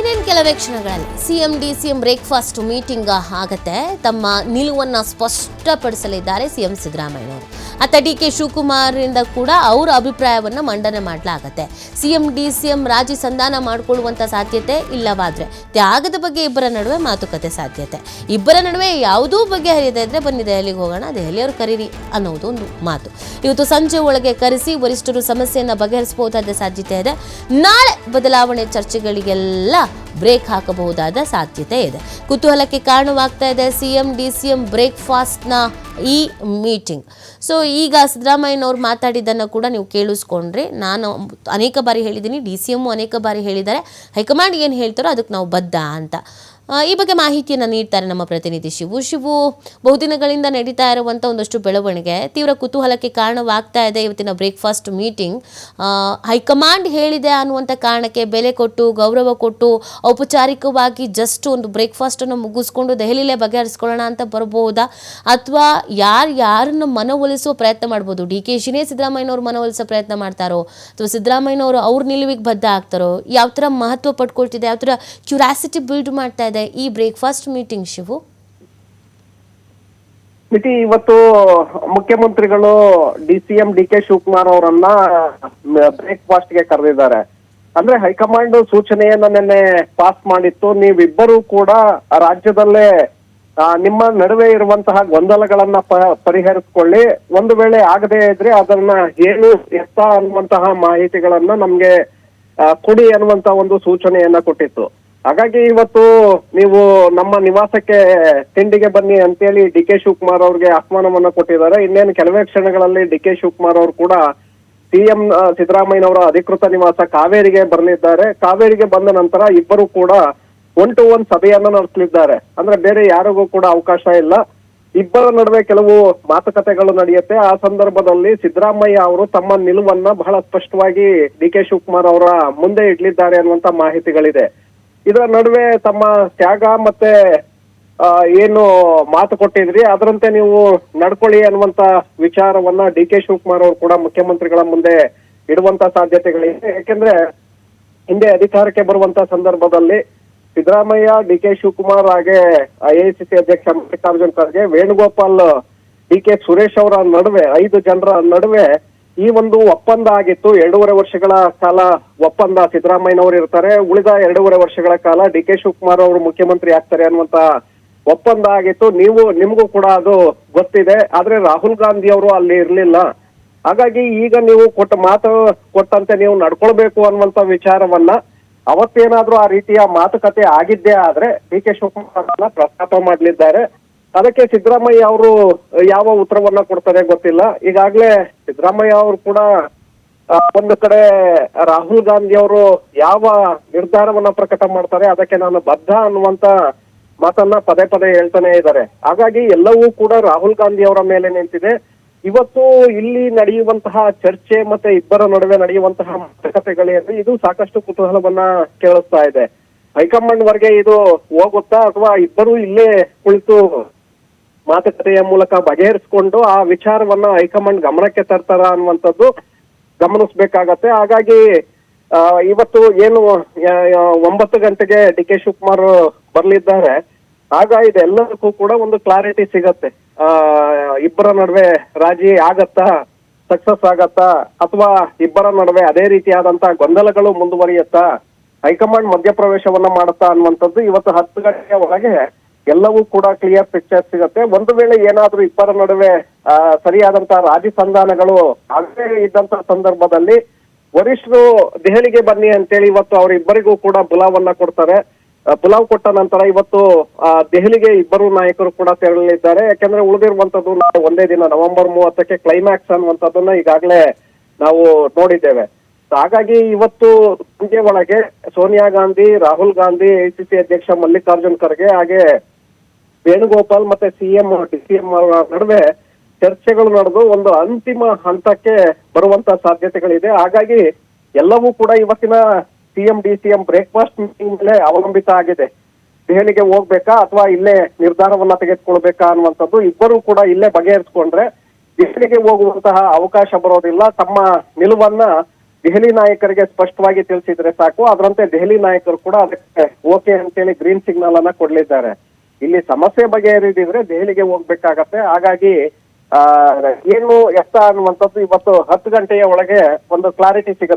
ಇನ್ನೇನು ಕೆಲವೇ ಕ್ಷಣಗಳಲ್ಲಿ C M D C M breakfast meeting ಆಗತ್ತೆ. ತಮ್ಮ ನಿಲುವನ್ನು ಸ್ಪಷ್ಟಪಡಿಸಲಿದ್ದಾರೆ ಸಿ ಎಂ ಸಿದ್ದರಾಮಯ್ಯನವರು. ಅತ್ತ ಡಿ ಕೆ ಶಿವಕುಮಾರಿಂದ ಕೂಡ ಅವರ ಅಭಿಪ್ರಾಯವನ್ನ ಮಂಡನೆ ಮಾಡಲಾಗತ್ತೆ. C M D C M ರಾಜಿ ಸಂಧಾನ ಮಾಡಿಕೊಳ್ಳುವಂತ ಸಾಧ್ಯತೆ ಇಲ್ಲವಾದರೆ ತ್ಯಾಗದ ಬಗ್ಗೆ ಇಬ್ಬರ ನಡುವೆ ಮಾತುಕತೆ ಸಾಧ್ಯತೆ. ಇಬ್ಬರ ನಡುವೆ ಯಾವುದೂ ಬಗೆಹರಿಯದೇ ಇದ್ರೆ ಬನ್ನಿ, ದೆಹಲಿಗೆ ಹೋಗೋಣ, ದೆಹಲಿಯವರು ಕರೀರಿ ಅನ್ನೋದು ಒಂದು ಮಾತು. ಇವತ್ತು ಸಂಜೆ ಒಳಗೆ ಕರೆಸಿ ವರಿಷ್ಠರು ಸಮಸ್ಯೆಯನ್ನು ಬಗೆಹರಿಸಬಹುದಾದ ಸಾಧ್ಯತೆ ಇದೆ. ನಾಳೆ ಬದಲಾವಣೆ ಚರ್ಚೆಗಳಿಗೆಲ್ಲ ಬ್ರೇಕ್ ಹಾಕಬಹುದಾದ ಸಾಧ್ಯತೆ ಇದೆ. ಕುತೂಹಲಕ್ಕೆ ಕಾರಣವಾಗ್ತಾ ಇದೆ ಸಿಎಂ, ಡಿ ಸಿ ಎಂ ಬ್ರೇಕ್ಫಾಸ್ಟ್ನ ಈ ಮೀಟಿಂಗ್. ಸೊ ಈಗ ಸಿದ್ದರಾಮಯ್ಯನವ್ರು ಮಾತಾಡಿದ್ದನ್ನು ಕೂಡ ನೀವು ಕೇಳಿಸ್ಕೊಂಡ್ರೆ ನಾನು ಅನೇಕ ಬಾರಿ ಹೇಳಿದ್ದೀನಿ, ಡಿ ಸಿ ಎಮ್ಮು ಅನೇಕ ಬಾರಿ ಹೇಳಿದ್ದಾರೆ. ಹೈಕಮಾಂಡ್ ಏನು ಹೇಳ್ತಾರೋ ಅದಕ್ಕೆ ನಾವು ಬದ್ಧ ಅಂತ. ಈ ಬಗ್ಗೆ ಮಾಹಿತಿಯನ್ನು ನೀಡ್ತಾರೆ ನಮ್ಮ ಪ್ರತಿನಿಧಿ ಶಿವು. ಶಿವು, ಬಹುದಿನಗಳಿಂದ ನಡೀತಾ ಇರುವಂಥ ಒಂದಷ್ಟು ಬೆಳವಣಿಗೆ ತೀವ್ರ ಕುತೂಹಲಕ್ಕೆ ಕಾರಣವಾಗ್ತಾ ಇದೆ ಇವತ್ತಿನ ಬ್ರೇಕ್ಫಾಸ್ಟ್ ಮೀಟಿಂಗ್ ಹೈಕಮಾಂಡ್ ಹೇಳಿದೆ ಅನ್ನುವಂಥ ಕಾರಣಕ್ಕೆ ಬೆಲೆ ಕೊಟ್ಟು, ಗೌರವ ಕೊಟ್ಟು, ಔಪಚಾರಿಕವಾಗಿ ಜಸ್ಟ್ ಒಂದು ಬ್ರೇಕ್ಫಾಸ್ಟನ್ನು ಮುಗಿಸ್ಕೊಂಡು ದೆಹಲಿಲೇ ಬಗೆಹರಿಸ್ಕೊಳ್ಳೋಣ ಅಂತ ಬರ್ಬೋದಾ? ಅಥವಾ ಯಾರು ಯಾರನ್ನು ಮನವೊಲಿಸುವ ಪ್ರಯತ್ನ ಮಾಡ್ಬೋದು? ಡಿ ಕೆ ಶಿನೇ ಸಿದ್ದರಾಮಯ್ಯನವರು ಮನವೊಲಿಸೋ ಪ್ರಯತ್ನ ಮಾಡ್ತಾರೋ? ಅಥವಾ ಸಿದ್ದರಾಮಯ್ಯನವರು ಅವ್ರ ನಿಲುವಿಗೆ ಬದ್ಧ ಆಗ್ತಾರೋ? ಯಾವ ಥರ ಮಹತ್ವ ಪಡ್ಕೊಳ್ತಿದೆ? ಯಾವ ಥರ ಕ್ಯೂರಾಸಿಟಿ ಬಿಲ್ಡ್ ಮಾಡ್ತಾ ಇದೆ? ಈ ಬ್ರೇಕ್ಫಾಸ್ಟ್ ಮೀಟಿಂಗ್ ಶಿವು? ಮಿತಿ ಇವತ್ತು ಮುಖ್ಯಮಂತ್ರಿಗಳು D C M D K Shivakumar ಅವರನ್ನ ಬ್ರೇಕ್ಫಾಸ್ಟ್ಗೆ ಕರೆದಿದ್ದಾರೆ. ಅಂದ್ರೆ ಹೈಕಮಾಂಡ್ ಸೂಚನೆಯನ್ನ ನಿನ್ನೆ ಪಾಸ್ ಮಾಡಿತ್ತು. ನೀವಿಬ್ಬರೂ ಕೂಡ ರಾಜ್ಯದಲ್ಲೇ ನಿಮ್ಮ ನಡುವೆ ಇರುವಂತಹ ಗೊಂದಲಗಳನ್ನ ಪರಿಹರಿಸ್ಕೊಳ್ಳಿ. ಒಂದು ವೇಳೆ ಆಗದೇ ಇದ್ರೆ ಅದನ್ನ ಏನು ಎತ್ತ ಅನ್ನುವಂತಹ ಮಾಹಿತಿಗಳನ್ನ ನಮ್ಗೆ ಕೊಡಿ ಅನ್ನುವಂತ ಒಂದು ಸೂಚನೆಯನ್ನ ಕೊಟ್ಟಿತ್ತು. ಹಾಗಾಗಿ ಇವತ್ತು ನೀವು ನಮ್ಮ ನಿವಾಸಕ್ಕೆ ತಿಂಡಿಗೆ ಬನ್ನಿ ಅಂತೇಳಿ ಡಿ ಕೆ ಶಿವಕುಮಾರ್ ಅವ್ರಿಗೆ ಆಹ್ವಾನವನ್ನ ಕೊಟ್ಟಿದ್ದಾರೆ. ಇನ್ನೇನು ಕೆಲವೇ ಕ್ಷಣಗಳಲ್ಲಿ ಡಿ ಕೆ ಶಿವಕುಮಾರ್ ಅವರು ಕೂಡ ಸಿಎಂ ಸಿದ್ದರಾಮಯ್ಯನವರ ಅಧಿಕೃತ ನಿವಾಸ ಕಾವೇರಿಗೆ ಬರಲಿದ್ದಾರೆ. ಕಾವೇರಿಗೆ ಬಂದ ನಂತರ ಇಬ್ಬರು ಕೂಡ ಒನ್ ಟು ಒನ್ ಸಭೆಯನ್ನ ನಡೆಸಲಿದ್ದಾರೆ. ಅಂದ್ರೆ ಬೇರೆ ಯಾರಿಗೂ ಕೂಡ ಅವಕಾಶ ಇಲ್ಲ. ಇಬ್ಬರ ನಡುವೆ ಕೆಲವು ಮಾತುಕತೆಗಳು ನಡೆಯುತ್ತೆ. ಆ ಸಂದರ್ಭದಲ್ಲಿ ಸಿದ್ದರಾಮಯ್ಯ ಅವರು ತಮ್ಮ ನಿಲುವನ್ನ ಬಹಳ ಸ್ಪಷ್ಟವಾಗಿ ಡಿ ಕೆ ಶಿವಕುಮಾರ್ ಅವರ ಮುಂದೆ ಇಡ್ಲಿದ್ದಾರೆ ಅನ್ನುವಂತ ಮಾಹಿತಿಗಳಿದೆ. ಇದರ ನಡುವೆ ತಮ್ಮ ತ್ಯಾಗ ಮತ್ತೆ ಏನು ಮಾತು ಕೊಟ್ಟಿದ್ರಿ, ಅದರಂತೆ ನೀವು ನಡ್ಕೊಳ್ಳಿ ಅನ್ನುವಂತ ವಿಚಾರವನ್ನ ಡಿ ಕೆ ಶಿವಕುಮಾರ್ ಅವರು ಕೂಡ ಮುಖ್ಯಮಂತ್ರಿಗಳ ಮುಂದೆ ಇಡುವಂತ ಸಾಧ್ಯತೆಗಳಿವೆ ಯಾಕೆಂದ್ರೆ ಹಿಂದೆ ಅಧಿಕಾರಕ್ಕೆ ಬರುವಂತ ಸಂದರ್ಭದಲ್ಲಿ ಸಿದ್ದರಾಮಯ್ಯ, ಡಿ ಕೆ ಶಿವಕುಮಾರ್ ಹಾಗೆ ಎಐಸಿಸಿ ಅಧ್ಯಕ್ಷ ಮಲ್ಲಿಕಾರ್ಜುನ್ ಖರ್ಗೆ, ವೇಣುಗೋಪಾಲ್, ಡಿ ಕೆ ಸುರೇಶ್ ಅವರ ನಡುವೆ, ಐದು ಜನರ ನಡುವೆ ಈ ಒಂದು ಒಪ್ಪಂದ ಆಗಿತ್ತು, ಎರಡೂವರೆ ವರ್ಷಗಳ ಕಾಲ ಒಪ್ಪಂದ ಸಿದ್ದರಾಮಯ್ಯನವರು ಇರ್ತಾರೆ. ಉಳಿದ ಎರಡೂವರೆ ವರ್ಷಗಳ ಕಾಲ ಡಿ ಕೆ ಶಿವಕುಮಾರ್ ಅವರು ಮುಖ್ಯಮಂತ್ರಿ ಆಗ್ತಾರೆ ಅನ್ನುವಂತ ಒಪ್ಪಂದ ಆಗಿತ್ತು. ನೀವು, ನಿಮಗೂ ಕೂಡ ಅದು ಗೊತ್ತಿದೆ. ಆದ್ರೆ ರಾಹುಲ್ ಗಾಂಧಿ ಅವರು ಅಲ್ಲಿ ಇರಲಿಲ್ಲ. ಹಾಗಾಗಿ ಈಗ ನೀವು ಕೊಟ್ಟ ಮಾತು ಕೊಟ್ಟಂತೆ ನೀವು ನಡ್ಕೊಳ್ಬೇಕು ಅನ್ನುವಂತ ವಿಚಾರವನ್ನ ಅವತ್ತೇನಾದ್ರೂ ಆ ರೀತಿಯ ಮಾತುಕತೆ ಆಗಿದ್ದೇ ಆದ್ರೆ ಡಿ ಕೆ ಶಿವಕುಮಾರ್ ಪ್ರಸ್ತಾಪ ಮಾಡಲಿದ್ದಾರೆ. ಅದಕ್ಕೆ ಸಿದ್ದರಾಮಯ್ಯ ಅವರು ಯಾವ ಉತ್ತರವನ್ನ ಕೊಡ್ತಾರೆ ಗೊತ್ತಿಲ್ಲ. ಈಗಾಗಲೇ ಸಿದ್ದರಾಮಯ್ಯ ಅವರು ಕೂಡ ಒಂದು ಕಡೆ ರಾಹುಲ್ ಗಾಂಧಿ ಅವರು ಯಾವ ನಿರ್ಧಾರವನ್ನ ಪ್ರಕಟ ಮಾಡ್ತಾರೆ, ಅದಕ್ಕೆ ನಾನು ಬದ್ಧ ಅನ್ನುವಂತ ಮಾತನ್ನ ಪದೇ ಪದೇ ಹೇಳ್ತಾನೆ ಇದ್ದಾರೆ. ಹಾಗಾಗಿ ಎಲ್ಲವೂ ಕೂಡ ರಾಹುಲ್ ಗಾಂಧಿ ಅವರ ಮೇಲೆ ನಿಂತಿದೆ. ಇವತ್ತು ಇಲ್ಲಿ ನಡೆಯುವಂತಹ ಚರ್ಚೆ ಮತ್ತೆ ಇಬ್ಬರ ನಡುವೆ ನಡೆಯುವಂತಹ ಮಾತುಕತೆಗಳೇನು ಇದು ಸಾಕಷ್ಟು ಕುತೂಹಲವನ್ನ ಕೇಳಿಸ್ತಾ ಇದೆ. ಹೈಕಮಾಂಡ್ ವರ್ಗೆ ಇದು ಹೋಗುತ್ತಾ ಅಥವಾ ಇಬ್ಬರು ಇಲ್ಲೇ ಕುಳಿತು ಮಾತುಕತೆಯ ಮೂಲಕ ಬಗೆಹರಿಸಿಕೊಂಡು ಆ ವಿಚಾರವನ್ನ ಹೈಕಮಾಂಡ್ ಗಮನಕ್ಕೆ ತರ್ತಾರ ಅನ್ನುವಂಥದ್ದು ಗಮನಿಸ್ಬೇಕಾಗತ್ತೆ. ಹಾಗಾಗಿ ಇವತ್ತು ಏನು ಒಂಬತ್ತು ಗಂಟೆಗೆ ಡಿ ಕೆ ಶಿವಕುಮಾರ್ ಬರ್ಲಿದ್ದಾರೆ. ಆಗ ಇದೆಲ್ಲದಕ್ಕೂ ಕೂಡ ಒಂದು ಕ್ಲಾರಿಟಿ ಸಿಗತ್ತೆ. ಆ, ಇಬ್ಬರ ನಡುವೆ ರಾಜಿ ಆಗತ್ತಾ, ಸಕ್ಸಸ್ ಆಗತ್ತಾ, ಅಥವಾ ಇಬ್ಬರ ನಡುವೆ ಅದೇ ರೀತಿಯಾದಂತ ಗೊಂದಲಗಳು ಮುಂದುವರಿಯತ್ತಾ, ಹೈಕಮಾಂಡ್ ಮಧ್ಯಪ್ರವೇಶವನ್ನ ಮಾಡುತ್ತಾ ಅನ್ನುವಂಥದ್ದು ಇವತ್ತು ಹತ್ತು ಗಂಟೆಯ ಒಳಗೆ ಎಲ್ಲವೂ ಕೂಡ ಕ್ಲಿಯರ್ ಪಿಕ್ಚರ್ ಸಿಗುತ್ತೆ. ಒಂದು ವೇಳೆ ಏನಾದ್ರೂ ಇಬ್ಬರ ನಡುವೆ ಸರಿಯಾದಂತಹ ಸರಿಯಾದಂತ ರಾಜಿ ಸಂಧಾನಗಳು ಆಗದೇ ಇದ್ದಂತ ಸಂದರ್ಭದಲ್ಲಿ ವರಿಷ್ಠರು ದೆಹಲಿಗೆ ಬನ್ನಿ ಅಂತೇಳಿ ಇವತ್ತು ಅವರಿಬ್ಬರಿಗೂ ಕೂಡ ಬುಲಾವನ್ನ ಕೊಡ್ತಾರೆ. ಪುಲಾವ್ ಕೊಟ್ಟ ನಂತರ ಇವತ್ತು ದೆಹಲಿಗೆ ಇಬ್ಬರು ನಾಯಕರು ಕೂಡ ತೆರಳಲಿದ್ದಾರೆ. ಯಾಕಂದ್ರೆ ಉಳಿದಿರುವಂತದ್ದು ನಾವು ಒಂದೇ ದಿನ ನವೆಂಬರ್ ಮೂವತ್ತಕ್ಕೆ ಕ್ಲೈಮ್ಯಾಕ್ಸ್ ಅನ್ನುವಂಥದ್ದನ್ನ ಈಗಾಗಲೇ ನಾವು ನೋಡಿದ್ದೇವೆ. ಹಾಗಾಗಿ ಇವತ್ತು ಸಂಜೆ ಒಳಗೆ ಸೋನಿಯಾ ಗಾಂಧಿ, ರಾಹುಲ್ ಗಾಂಧಿ ಎಐಸಿಸಿ ಅಧ್ಯಕ್ಷ ಮಲ್ಲಿಕಾರ್ಜುನ್ ಖರ್ಗೆ ಹಾಗೆ ವೇಣುಗೋಪಾಲ್ ಮತ್ತೆ ಸಿಎಂ ಸಿ ಅವರ ನಡುವೆ ಚರ್ಚೆಗಳು ನಡೆದು ಒಂದು ಅಂತಿಮ ಹಂತಕ್ಕೆ ಬರುವಂತ ಸಾಧ್ಯತೆಗಳಿದೆ. ಹಾಗಾಗಿ ಎಲ್ಲವೂ ಕೂಡ ಇವತ್ತಿನ ಸಿಎಂ ಡಿಸಿಎಂ ಬ್ರೇಕ್ಫಾಸ್ಟ್ ಮೀಟಿಂಗ್ ಮೇಲೆ ಅವಲಂಬಿತ ಆಗಿದೆ. ದೆಹಲಿಗೆ ಹೋಗ್ಬೇಕಾ ಅಥವಾ ಇಲ್ಲೇ ನಿರ್ಧಾರವನ್ನ ತೆಗೆದುಕೊಳ್ಬೇಕಾ ಅನ್ನುವಂಥದ್ದು ಇಬ್ಬರು ಕೂಡ ಇಲ್ಲೇ ಬಗೆಹರಿಸ್ಕೊಂಡ್ರೆ ದೆಹಲಿಗೆ ಹೋಗುವಂತಹ ಅವಕಾಶ ಬರೋದಿಲ್ಲ. ತಮ್ಮ ನಿಲುವನ್ನ ದೆಹಲಿ ನಾಯಕರಿಗೆ ಸ್ಪಷ್ಟವಾಗಿ ತಿಳಿಸಿದ್ರೆ ಸಾಕು. ಅದರಂತೆ ದೆಹಲಿ ನಾಯಕರು ಕೂಡ ಅದಕ್ಕೆ ಓಕೆ ಅಂತೇಳಿ ಗ್ರೀನ್ ಸಿಗ್ನಲ್ ಅನ್ನ ಕೊಡ್ಲಿದ್ದಾರೆ. ಇಲ್ಲಿ ಸಮಸ್ಯೆ ಬಗೆಹರಿದಿದ್ರೆ ದೆಹಲಿಗೆ ಹೋಗ್ಬೇಕಾಗತ್ತೆ. ಹಾಗಾಗಿ, ಆ, ಏನು ಎತ್ತ ಅನ್ನುವಂಥದ್ದು ಇವತ್ತು ಹತ್ತು ಗಂಟೆಯ ಒಳಗೆ ಒಂದು ಕ್ಲಾರಿಟಿ ಸಿಗುತ್ತೆ.